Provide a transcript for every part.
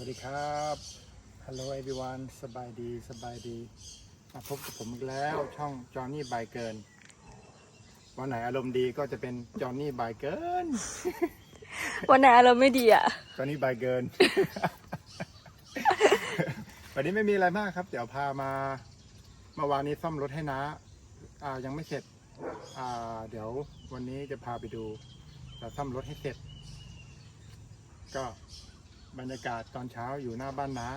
วัสดีครับ Hello everyone สบายดีสบายดี มาพบกับผมอีกแล้วช่องจอห์นนี่บายเกิน วันไหนอารมณ์ดีก็จะเป็นจอห์นนี่บายเกิน วันไหนอารมณ์ไม่ดีอะ จอห์นนี่บายเกิน วันนี้ไม่มีอะไรมากครับ เดี๋ยวพามาเมื่อวานนี้ซ่อมรถให้นะอ่ายังไม่เสร็จ อ่า เดี๋ยววันนี้จะพาไปดูจะซ่อมรถให้เสร็จ ก็ บรรยากาศตอนเช้าอยู่หน้าบ้านน้า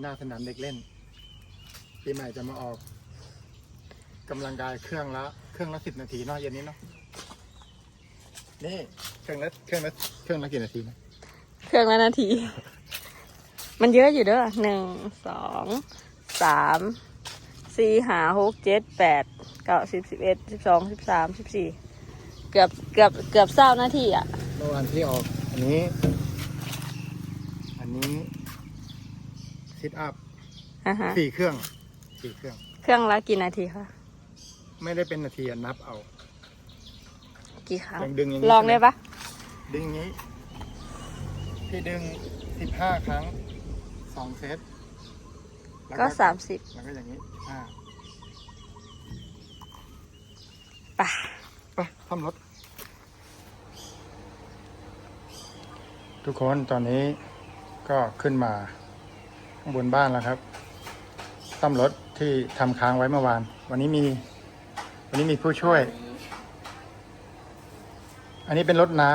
หน้าสนามเด็กเล่นปีใหม่จะมาออกกำลังกายเครื่องละเครื่องละสิบนาทีเนาะเย็นนี้เนาะนี่เครื่องละเครื่องละเครื่องละกี่นาทีนะเครื่องละนาที มันเยอะอยู่เด้อหนึ่งสองสามสี่ห้าหกเจ็ดแปดเก้าสิบสิบเอ็ดสิบสองสิบสามสิบสี่เกือบเกือบเกือบเศร้านาทีอะเมื่อวานที่ออกอันนี้ อันนี้ซิทอัพอ่าฮะสี่เครื่องสี่เครื่อง เครื่องละกี่นาทีคะไม่ได้เป็นนาทีอะนับเอา กี่ครั้งยังดึงอย่างนี้ ลองได้ปะดึงอย่างนี้ พี่ดึงสิบห้าครั้งสองเซตแล้วก็สามสิบแล้วก็อย่างนี้ห้าป่ะไปซ่อมรถ ทุกคนตอนนี้ ก็ขึ้นมาข้างบนบ้านแล้วครับซ่อมรถที่ทำค้างไว้เมื่อวาน วันนี้มี วันนี้มีผู้ช่วย อันนี้เป็นรถน้า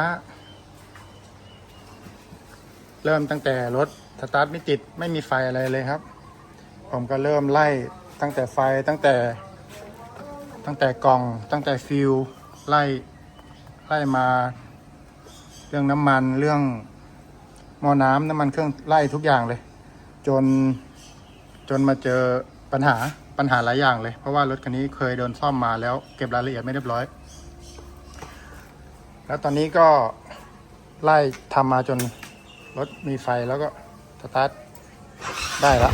เริ่มตั้งแต่รถสตาร์ทไม่ติดไม่มีไฟอะไรเลยครับ ผมก็เริ่มไล่ตั้งแต่ไฟตั้งแต่ ตั้งแต่กล่องตั้งแต่ฟิวไล่ไล่มา เรื่องน้ำมันเรื่อง หม้อน้ำน้ำมันเครื่องไล่ทุกอย่างเลย จนจนมาเจอปัญหาปัญหาหลายอย่างเลย เพราะว่ารถคันนี้เคยโดนซ่อมมาแล้วเก็บรายละเอียดไม่เรียบร้อย แล้วตอนนี้ก็ไล่ทำมาจนรถมีไฟแล้วก็สตาร์ทได้แล้ว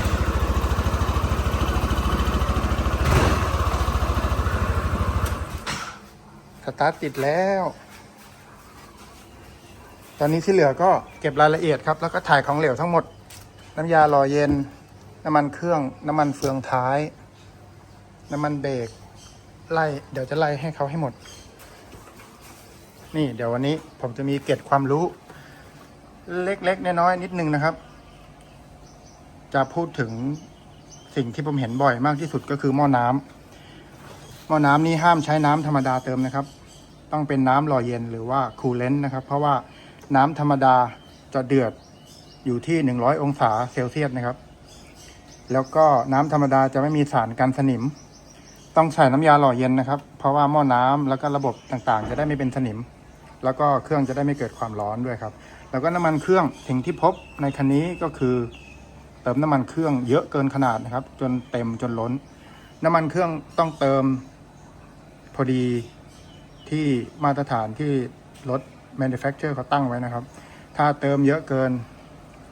สตาร์ทติดแล้ว ตอนนี้ที่เหลือก็เก็บรายละเอียดครับ แล้วก็ถ่ายของเหลวทั้งหมด น้ำยาหล่อเย็น น้ำมันเครื่อง น้ำมันเฟืองท้าย น้ำมันเบรกไล่เดี๋ยวจะไล่ให้เขาให้หมด นี่เดี๋ยววันนี้ผมจะมีเกร็ดความรู้ เล็กๆน้อยๆนิดนึงนะครับ จะพูดถึงสิ่งที่ผมเห็นบ่อยมากที่สุดก็คือหม้อน้ำหม้อน้ำนี้ห้ามใช้น้ำธรรมดาเติมนะครับ ต้องเป็นน้ำหล่อเย็นหรือว่าคูลเลนต์นะครับ เพราะว่า น้ำธรรมดาจะเดือดอยู่ที่ 100 องศาเซลเซียสนะครับ แล้วก็น้ำธรรมดาจะไม่มีสารกันสนิม ต้องใส่น้ำยาหล่อเย็นนะครับ เพราะว่าหม้อน้ำแล้วก็ระบบต่างๆ จะได้ไม่เป็นสนิม แล้วก็เครื่องจะได้ไม่เกิดความร้อนด้วยครับ แล้วก็น้ำมันเครื่องสิ่งที่พบในคันนี้ก็คือ เติมน้ำมันเครื่องเยอะเกินขนาดนะครับ จนเต็มจนล้น น้ำมันเครื่องต้องเติมพอดีที่มาตรฐานที่รถ manufacturer เขาตั้งไว้นะครับ ถ้าเติมเยอะเกิน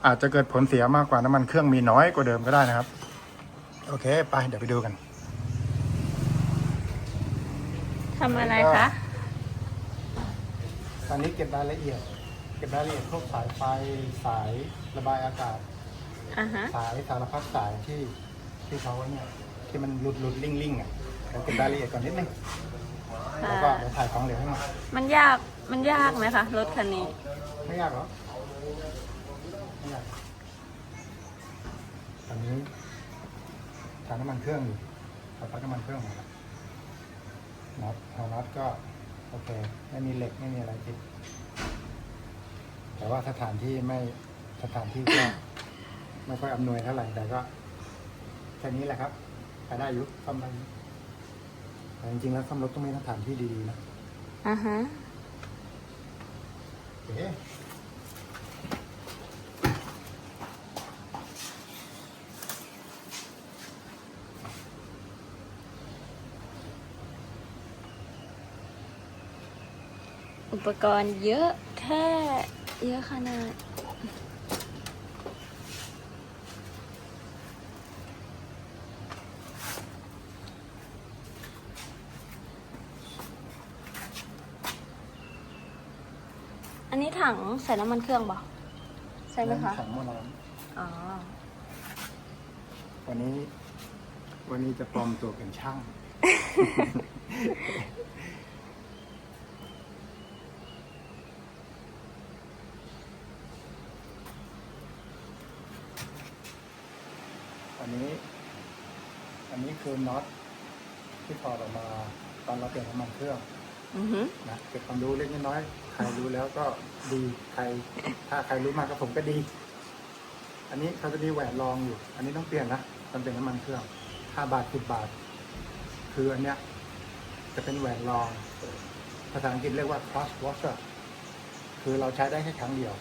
อาจจะเกิดผลเสียมากกว่าน้ำมันเครื่องมีน้อยกว่าเดิมก็ได้นะครับ โอเค ไปเดี๋ยวไปดูกันทำอะไรคะตอนนี้เก็บรายละเอียด เก็บรายละเอียดพวกสายไฟสายระบายอากาศ อ่าฮะ สายสารพัดสายที่ที่เขาเนี่ยที่มันหลุดหลุดลิ่งลิ่งอะเดี๋ยวเก็บรายละเอียดก่อนนิดนึงแล้วก็เดี๋ยวถ่ายของเหลวให้หมดมันยาก มันยากไหมคะ รถคันนี้ ไม่ยากหรอไม่ยากตอนนี้ทาน้ำมันเครื่องอยู่สตาร์ทน้ำมันเครื่องมาแล้วน็อตเอาน็อตก็โอเค ไม่มีเหล็กไม่มีอะไรติดแต่ว่าสถานที่ไม่สถานที่ก็ไม่ค่อยอำนวยเท่าไหร่แต่ก็แค่นี้แหละครับไปได้อยุซ่อมได้อยู่แต่จริงๆแล้วซ่อมรถต้องมีสถานที่ดีๆนะอ่าฮะโอุปกรณ์เยอะแค่เยอะขนาด อันนี้ถังใส่น้ำมันเครื่องบ่ใช่ไหมคะของหม้อน้อ๋อำวันนี้ วันนี้จะปลอมตัวเป็นช่าง อันนี้ อันนี้คือน็อตที่ถอดออกมาตอนเราเปลี่ยนน้ำมันเครื่อง อือหือ นะเก็บความรู้เล็กน้อยๆ ใครรู้แล้วก็ดีใคร ถ้าใครรู้มากก็ผมก็ดี อันนี้เขาจะมีแหวนรองอยู่ อันนี้ต้องเปลี่ยนนะมันเป็นน้ำมันเครื่องห้าบาทสิบบาท คืออันเนี้ยจะเป็นแหวนรอง ภาษาอังกฤษเรียกว่า cross washer คือเราใช้ได้แค่ครั้งเดียว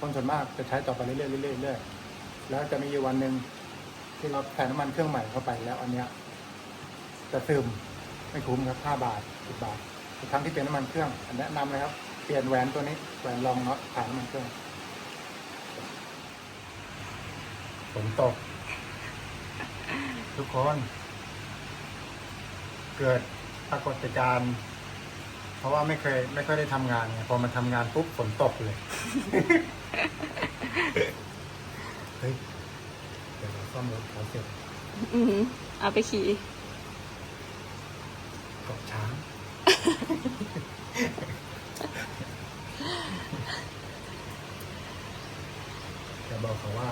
คนส่วนมากจะใช้ต่อไปเรื่อยๆเรื่อยๆเรื่อยๆแล้วจะมีอยู่วันหนึ่งที่เราใส่น้ำมันเครื่องใหม่เข้าไปแล้วอันเนี้ยจะซึมไม่คุ้มครับห้าบาทสิบบาททุกครั้งที่เปลี่ยนน้ำมันเครื่องอันแนะนำเลยครับ ปลี่ยนแหวนตัวนี้แหวนรองน็อตผ่านน้ำมันเครื่องฝนตก ทุกคน เกิดปรากฏการณ์เพราะว่าไม่เคย ไม่ค่อยได้ทำงานไงพอมาทำงานปุ๊บฝนตกเลย เฮ้ย เดี๋ยวเราซ่อมรถเขาเสร็จอือหือเอาไปขี่เกาะช้าง จะ บอกเขาว่า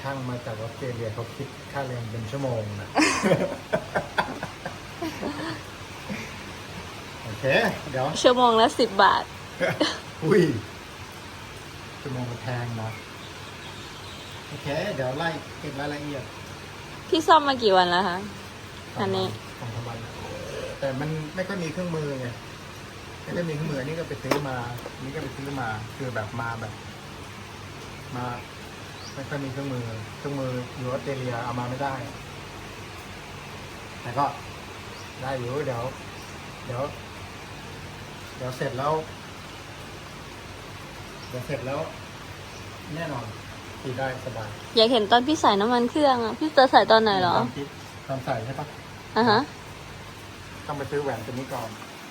ช่างมาจากออสเตรเลียเขาคิดค่าแรงเป็นชั่วโมงนะ โอเค เดี๋ยว ชั่วโมงละสิบบาท อุ้ยชั่วโมงมันแพงนะโอเค เดี๋ยวไล่เก็บรายละเอียดพี่ซ่อมมากี่วันแล้วคะ อันนี้สองสามวันนะแต่มันไม่ค่อยมีเครื่องมือไงไม่ได้มีเครื่องมืออันนี่ก็ไปซื้อมาอันนี่ก็ไปซื้อมา คือแบบมาแบบ มาไม่ค่อยมีเครื่องมือ เครื่องมืออยู่ออสเตรเลียเอามาไม่ได้ แต่ก็ได้อยู่เดี๋ยว เดี๋ยว เดี๋ยวเสร็จแล้ว เดี๋ยวเสร็จแล้ว แน่นอนขี่ได้สบายอยากเห็นตอนพี่ใส่น้ำมันเครื่องอะพี่จะใส่ตอนไหนเหรอตามคิดตามใส่ใช่ปะอะฮะ ต้องไปซื้อแหวนตัวนี้ก่อน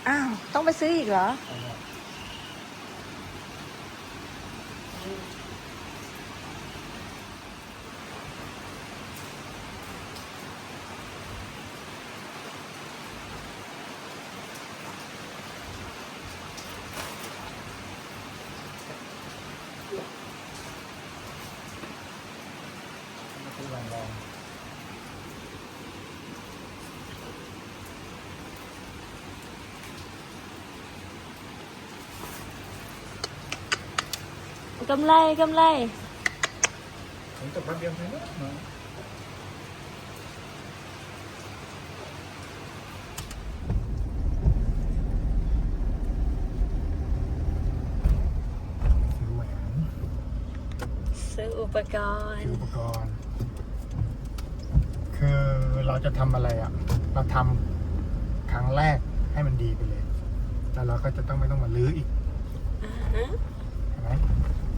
อ้าว ต้องไปซื้ออีกเหรอ ซื้อแหวนรอง กำไรกำไรผมตกแป๊บเดียวใช่ไหมเนาะซื้อแหวนซื้ออุปกรซื้อณ์ อุปกรณ์ คือเราจะทำอะไรอะ เราทำครั้งแรกให้มันดีไปเลย แล้วเราก็จะต้องไม่ต้องมาลื้ออีกใช่ไหม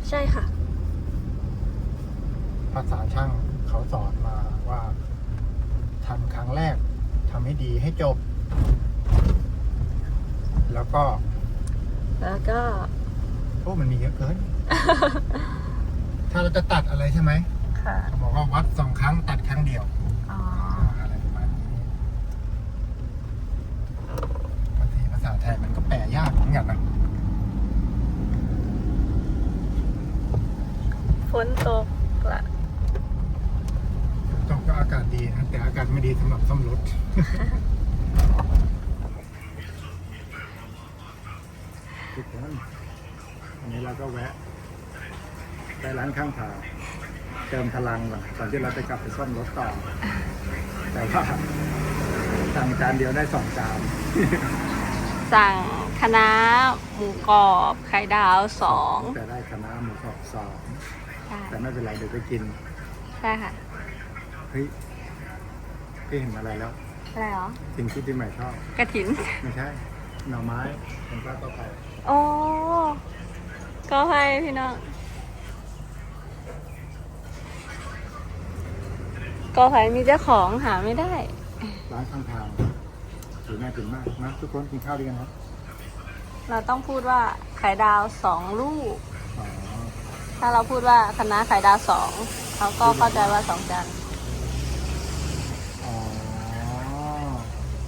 ใช่ค่ะ ภาษาช่างเขาสอนมาว่าทำครั้งแรกทำให้ดีให้จบ แล้วก็แล้วก็ โอ้มันมีเยอะเกิน ถ้าเราจะตัดอะไรใช่ไหมค่ะ เขาบอกว่าวัดสองครั้งตัดครั้งเดียว อ๋อ อะไรประมาณนี้บางทีภาษาไทยมันก็แปลยากเหมือนกันนะ นตกละตกก็อากาศดีนะแต่อากาศไม่ดีสำหรับซ่อมรถทุกคนอันนี้เราก็แวะ ไปร้านข้างทางเติมพลังก่อนก่อนที่เราจะกลับไปซ่อมรถต่อ แต่ว่าสั่งจานเดียวได้สองจาน สั่งคณะหมูกรอบไข่ดาวสองแต่ได้คณะหมูกรอบสอง ใช่แต่ไม่เป็นไรเดี๋ยวไปกินใช่ค่ะเฮ้ยพี่เห็นอะไรแล้วอะไรเหรอสิ่งที่พี่ใหม่ชอบกระถิน ไม่ใช่หน่อไม้เป็นปลาต่อไปโอ้ก็ให้พี่น้องก็ให้มีเจ้าของหาไม่ได้ ร้านข้างทางถือน่ากินมากนะทุกคนกินข้าวด้วยกันครับ เราต้องพูดว่าไข่ดาวสองลูกอ๋อ ถ้าเราพูดว่าคณะไข่ดาวสองเขาก็เข้าใจว่าสองจานอ๋อ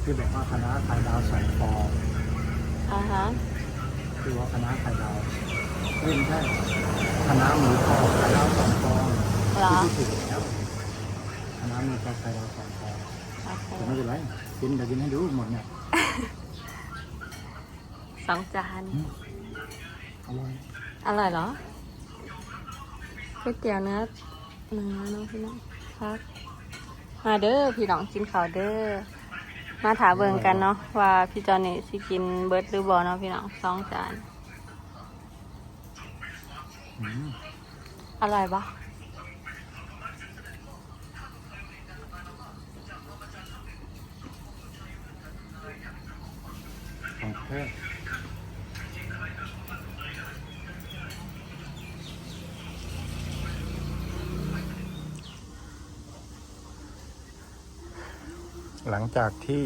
ที่บอกว่าคณะไข่ดาวสองฟองอ่าฮะคือว่าคณะไข่ดาวเล่นใช่คณะหมูกรอบไข่ดาวสองฟองเหรอที่ถูกแล้วคณะหมูกรอบไข่ดาวสองฟองโอเคแต่ไม่เป็นไรกินเดี๋ยวกินให้ดูหมดเนี่ยสองจานอร่อยอร่อยเหรอ ก๋วยเตี๋ยวเนื้อเนื้อน้องพี่น้องพักมาเด้อพี่น้องกินข้าวเด้อมาถามเบิ่งกันเนาะว่าพี่จอนนี่สิกินเบิร์ดหรือบอเนาะพี่น้องสองจานอืมอร่อยปะของแหลังจากที่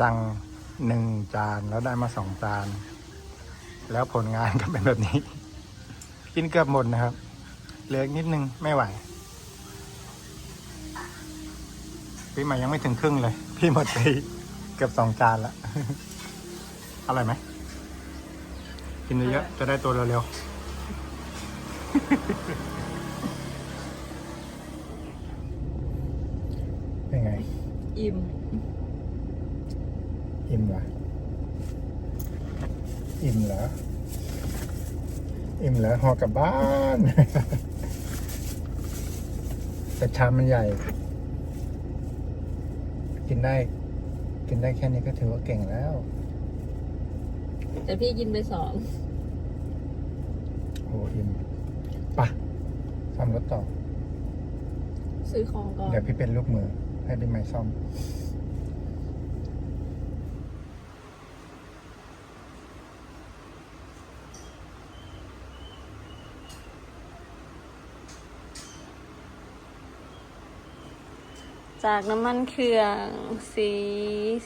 สั่งหนึ่งจานแล้วได้มาสองจาน แล้วผลงานก็เป็นแบบนี้ กินเกือบหมดนะครับ เหลืออีกนิดนึงไม่ไหว พี่ใหม่ยังไม่ถึงครึ่งเลย พี่หมดไปเกือบสองจานละอร่อยไหม กินเยอะๆจะได้ตัวเร็วๆเป็นไง อิ่มอิ่มเหรออิ่มเหรออิ่มเหรอหอกลับบ้าน แต่ชามมันใหญ่ กินได้ กินได้แค่นี้ก็ถือว่าเก่งแล้ว แต่พี่กินไปสองโอ้อิ่มปะซ่อมรถต่อ ซื้อของก่อน เดี๋ยวพี่เป็นลูกมือ ให้พี่ไม้ซ่อมจากน้ำมันเครื่องสี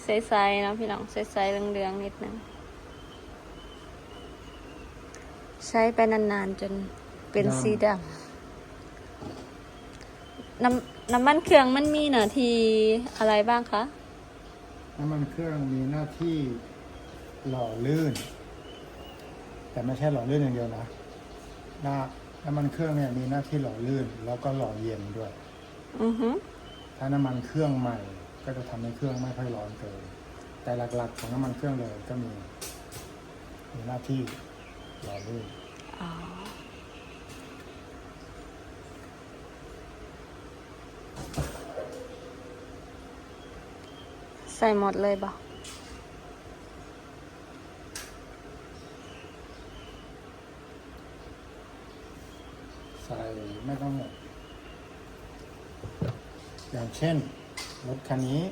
ใสๆเนาะพี่น้องใสๆเหลืองๆนิดนึงใช้ไปนานๆจนเป็นดำสีดำน้ำ น้ำมันเครื่องมันมีหน้าที่อะไรบ้างคะ น้ำมันเครื่องมีหน้าที่หล่อลื่น แต่ไม่ใช่หล่อลื่นอย่างเดียวนะหน้าน้ำมันเครื่องเนี่ยมีหน้าที่หล่อลื่น แล้วก็หล่อเย็นด้วย อือฮึถ้าน้ำมันเครื่องใหม่ก็จะทำให้เครื่องไม่ค่อยร้อนเกิน แต่หลักๆ ของน้ำมันเครื่องเลยก็มี มีหน้าที่หล่อลื่น อ๋อ ส่หมดเลยบ่ใส่ไม่ต้องหมด อย่างเช่น รถคันนี้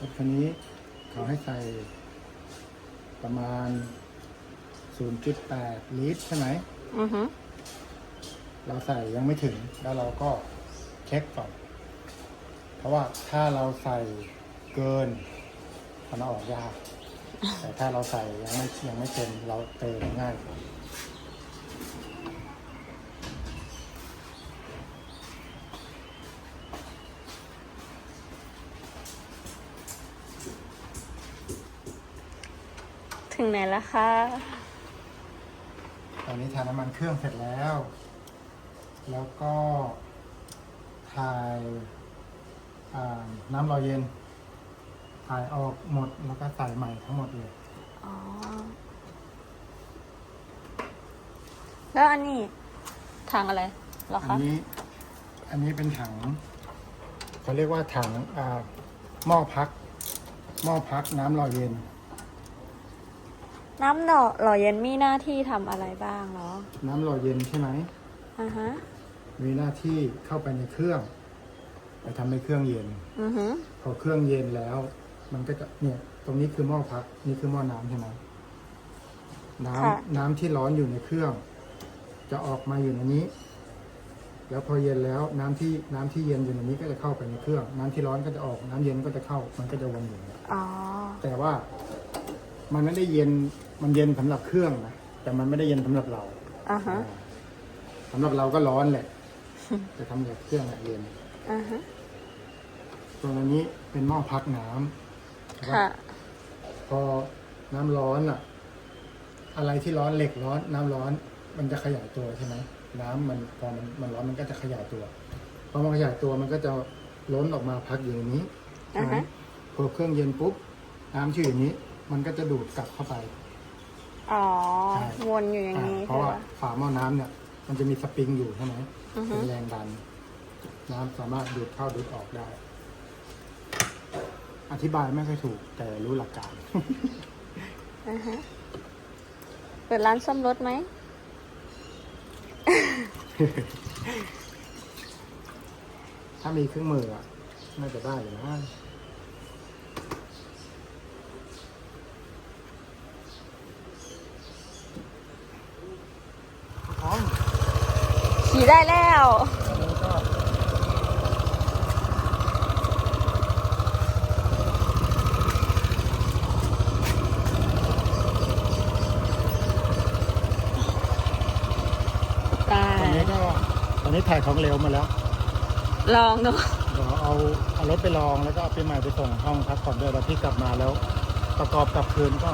รถคันนี้ เขาให้ใส่ประมาณ 0.8 ลิตรใช่ไหม อือฮึเราใส่ยังไม่ถึง แล้วเราก็เช็คก่อนเพ ราะว่าถ้าเราใส่เกินมันเอาออกยาก แต่ถ้าเราใส่ยังไม่ยังไม่เต็มเราเติมง่ายกว่าถึงไหนแล้วคะ ตอนนี้ทาน้ำมันเครื่องเสร็จแล้ว แล้วก็ถ่ายอ่า น้ำรอเย็น ถ่ายออกหมดแล้วก็ใส่ใหม่ทั้งหมดเลย อ๋อ แล้วอันนี้ทางอะไรเหรออันคะนี้ อันนี้เป็นถังเขาเรียกว่าถังอ่าหม้อพัก หม้อพักน้ำรอเย็น น้ำหล่อหล่อเย็นมีหน้าที่ทำอะไรบ้างเหรอน้ำรอเย็นใช่ไหม อ่าฮะ มีหน้าที่เข้าไปในเครื่อง ไปทำให้เครื่องเย็น อือฮึพอเครื่องเย็นแล้ว มันก็จะเนี่ย ตรงนี้คือหม้อพัก นี่คือหม้อน้ำใช่ไหมน้ำน้ำที่ร้อนอยู่ในเครื่อง จะออกมาอยู่ในนี้ แล้วพอเย็นแล้วน้ำที่น้ำที่เย็นอยู่ในนี้ก็จะเข้าไปในเครื่อง น้ำที่ร้อนก็จะออก น้ำเย็นก็จะเข้า มันก็จะวนอยู่อย่างนี้อ๋อ แต่ว่ามันไม่ได้เย็น มันเย็นสำหรับเครื่องนะ แต่มันไม่ได้เย็นสำหรับเราอ่าฮะ สำหรับเราก็ร้อนแหละจะทำกับเครื่องอะเย็น อ่าฮะส่วนอันนี้เป็นหม้อพักน้ำนะครับค่ะพอน้ำร้อนอะ อะไรที่ร้อนเหล็กร้อนน้ำร้อน มันจะขยายตัวใช่ไหมน้ำมันพอมันมันร้อนมันก็จะขยายตัวพอมันขยายตัวมันก็จะล้นออกมาพักอยู่ในนี้ใช่ไหมอ่าฮะพอเครื่องเย็นปุ๊บน้ำที่อยู่ในนี้ มันก็จะดูดกลับเข้าไป อ๋อใช่วนอยู่อย่างอ่านี้เพราะใช่ว่าปะ ฝาหม้อน้ำเนี่ย มันจะมีสปริงอยู่ใช่ไหมอือฮึ เป็นแรงดัน น้ำสามารถดูดเข้าดูดออกได้ อธิบายไม่ค่อยถูก แต่รู้หลักการ อ่าฮะเปิดร้านซ่อมรถไหม ถ้ามีเครื่องมืออะน่าจะได้อยู่นะท้องขี่ได้แล้ว อันนี้ก็ ตา ตอน ย นี้ก็ตอนนี้ ถ่ายของเหลวมาแล้วลองดูเดี๋ยวเอาเอารถไปลองแล้วก็เอาปีใหม่ไปส่งห้องพักผ่อนด้วยแล้วที่กลับมาแล้ว ประกอบกลับคืนก็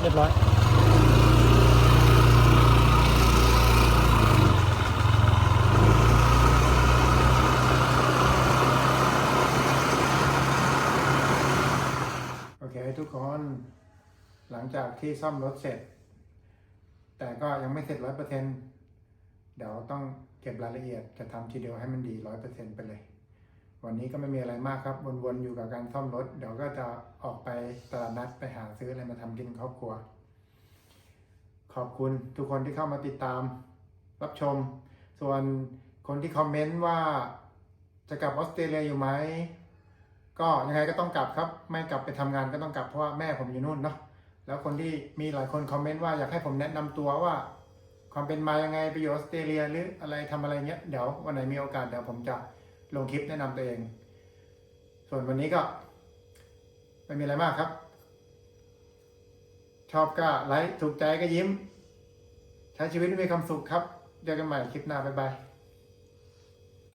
เรียบร้อยโอเคทุกคนหลังจากที่ซ่อมรถเสร็จ แต่ก็ยังไม่เสร็จร้อยเปอร์เซ็นต์ เดี๋ยวต้องเก็บรายละเอียดจะทำทีเดียวให้มันดีร้อยเปอร์เซ็นไปเลย วันนี้ก็ไม่มีอะไรมากครับ วนๆอยู่กับการซ่อมรถ เดี๋ยวก็จะออกไปตลาดนัดไปหาซื้ออะไรมาทำกินครอบครัว ขอบคุณทุกคนที่เข้ามาติดตาม รับชม ส่วนคนที่คอมเมนต์ว่าจะกลับออสเตรเลียอยู่ไหมก็ยังไงก็ต้องกลับครับ ไม่กลับไปทำงานก็ต้องกลับเพราะว่าแม่ผมอยู่นู่นเนาะแล้วคนที่มีหลายคนคอมเมนต์ว่าอยากให้ผมแนะนำตัวว่า ความเป็นมายังไงไปอยู่ออสเตรเลียหรืออะไรทำอะไรเงี้ยเดี๋ยววันไหนมีโอกาสเดี๋ยวผมจะลงคลิปแนะนำตัวเอง ส่วนวันนี้ก็ไม่มีอะไรมากครับ ชอบก็ไลค์ถูกใจก็ยิ้ม ใช้ชีวิตมีความสุขครับ เจอกันใหม่คลิปหน้า บ๊ายบาย